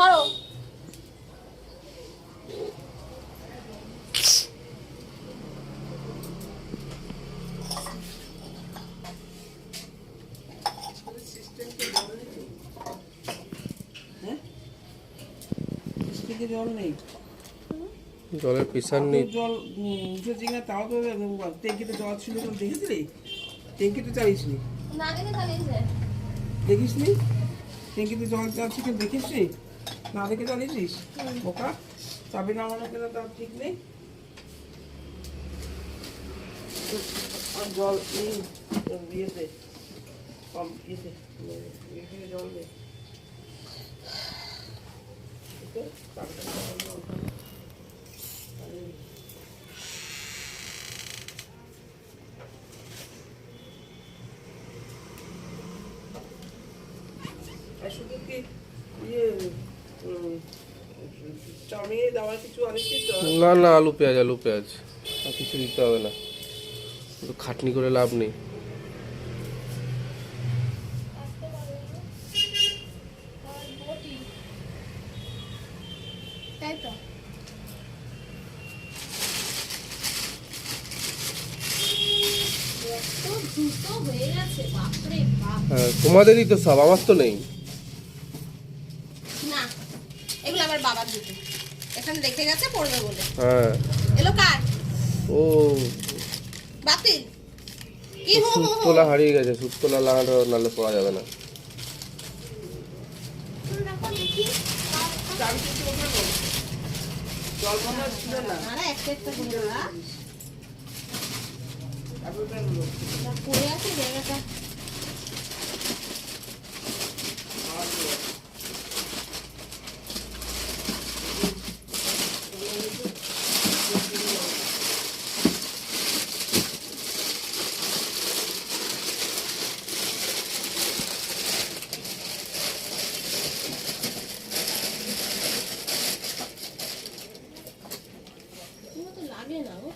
ধরো। জল নেই। জলের প্রেশার নেই। জল উঠেছি না তাও তো ট্যাঙ্কিতে জল ছিল তো দেখেছিলি? ট্যাঙ্কিতে চালিস নি না দেখে চালিয়েছে। দেখিস নি ট্যাঙ্কিতে জল চালছি কেন দেখিস নি না দেখে চালিয়েছিস বোকা? চাবি নামানো কেন তার ঠিক নেই? জল নেই ইয়েতে কম ইয়েতে জল নেই শুধু কি ইয়ে চাউমিনে দেওয়ার কিছু আনিস তো না না আলু পেঁয়াজ আলু পেঁয়াজ। আর কিছু দিতে হবে না। শুধু খাটনি করে লাভ নেই। তাই তো। এত দ্রুত হয়ে গেছে বাপরে বাপ। হ্যাঁ তোমাদেরই তো সব আমার তো নেই না এগুলো আমার বাবার জুতো এখানে দেখে গেছে পড়বে বলে। হ্যাঁ। এলো কার? ও। বাতিল। কি হো হো তোলা হারিয়ে গেছে সুদ তোলা লাগানো নাহলে পড়া যাবে না। চাবি কিছু ওখানে জল ভাঙা ছিল না আরে একটা একটা করে দাও তারপরে বেরোলো। যা পড়ে আছে জায়গাটা এগুলো তো লাগে না গো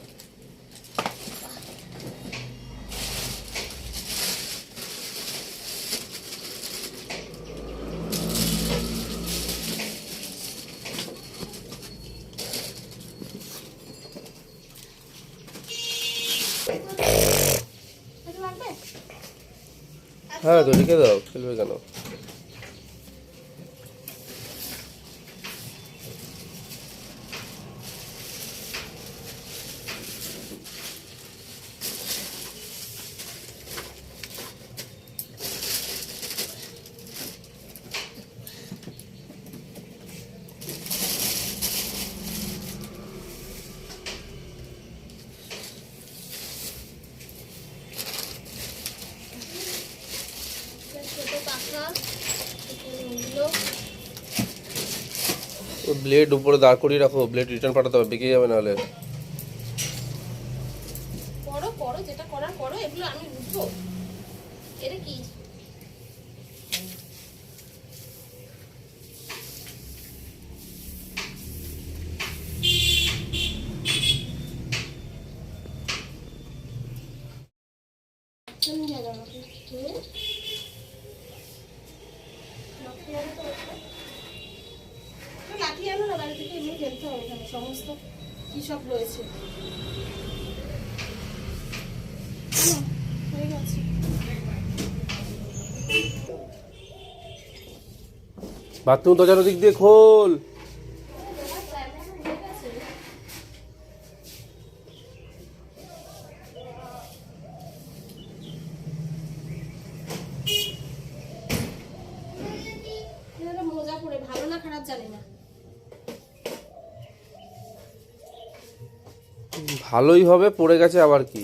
এটা লাগবে হ্যাঁ তো রেখে দাও খেলবে কেন? ব্লেড উপরে দাঁড় করিয়ে রাখো ব্লেড রিটার্ন পাঠাতে হবে বেঁকে যাবে নাহলে। করো করো যেটা করার করো এগুলো আমি বুঝব। এটা কি? তুমি যা আনো না বাড়ি থেকে এমনি খেলতে হবে এখানে সমস্ত কি সব রয়েছে। হয়ে গেছে। বাথরুম দরজার দিক দিয়ে খোল। মোজা পরে ভালো না খারাপ জানি না। ভালোই হবে পড়ে গেছে আবার কি?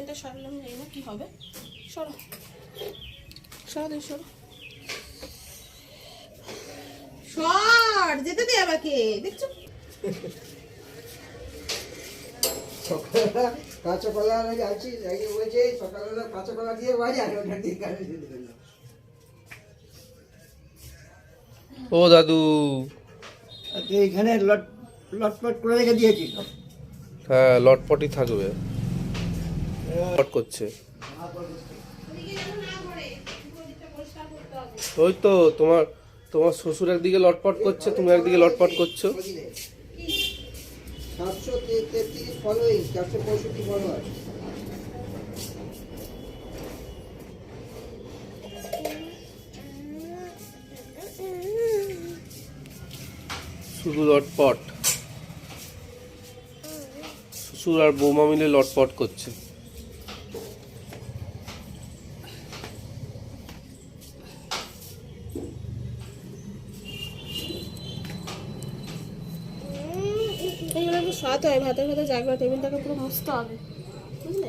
ওয়াশিং মেশিনটা সরালাম জানি না কি হবে। সরো। সরো সরো। সর যেতে দে আমাকে দেখছ? সকালবেলা কাঁচা কলা নাকি আছি নাকি বলছে সকালবেলা কাঁচা কলা দিয়ে বাড়ি আর ওটা দিয়ে কাজে যেতে পারল ও দাদু। এইখানে লট লটপট করে রেখে দিয়েছি। হ্যাঁ লটপটই থাকবে। করছে। ওই তো তোমার তোমার শ্বশুর একদিকে লটপট করছে, তুমি একদিকে লটপট করছ। শুধু লটপট। শ্বশুর আর বৌমা মিলে লটপট করছে। সরাতে হয় ভাতের ভাতে জায়গা টেবিলটাকে পুরো মুছতে হবে বুঝলে?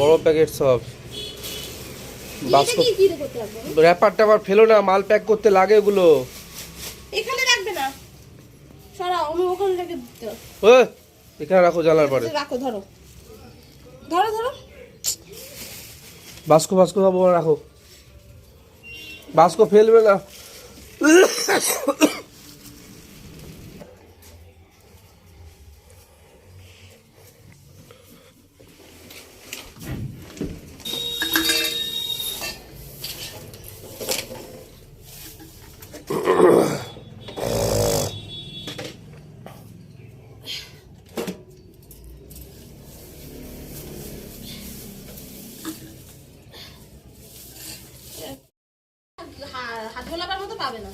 বড় প্যাকেট সব। বাক্স এটা কি দিয়ে করতে পারব র্যাপার ট্যাপার ফেলো না মাল প্যাক করতে লাগে ওগুলো এখানে রাখবে না। সরাও আমি ওখানে রেখে দিতে হবে। এখানে রাখো পরে। রাখো ধরো। ধরো ধরো। বাস্কো বাস্কো রাখো। বাস্কো ফেলবে না। হাত গোলাবার মতো পাবে না।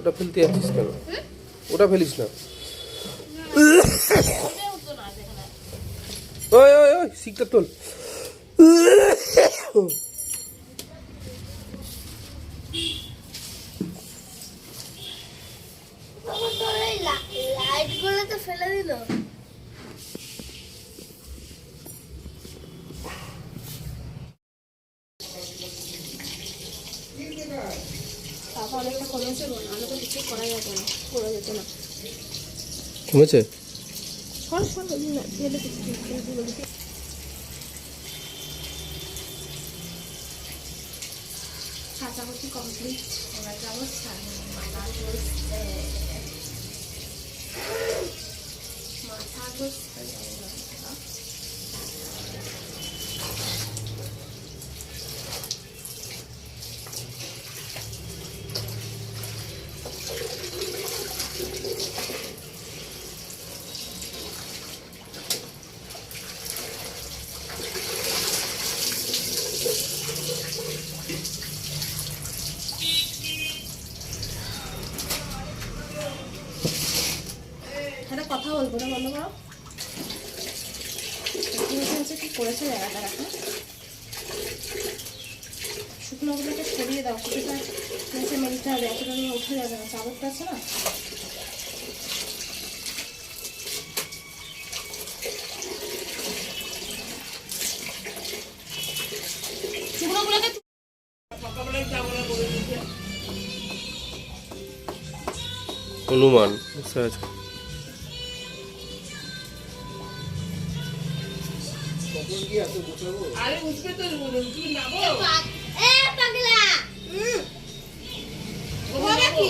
ওটা ফেলতে যাচ্ছিস কেন? ওটা ফেলিস না। ওই ওই ওই শিকটা তোল লাইটগুলো তো ফেলে দিল তারপর কিছু করা যেত না করা যেত না। কমেছে সর সর বলি না ফেলে কিছু বলি কমপ্লিট এবার যাব মাথা মাথা না বন্ধ করো। হচ্ছে কি করেছে জায়গাটা রাখো। শুকনোগুলোকে সরিয়ে দাও সেটা নিচে মেলতে হবে এতটা নিয়ে উঠে যাবে না চাদরটা আছে না? শুকনোগুলোকে অনুমান বুঝতে কখন কি আরে উঠবে তো তুমি নাবো এ পাগলা। হুম ওরা কি?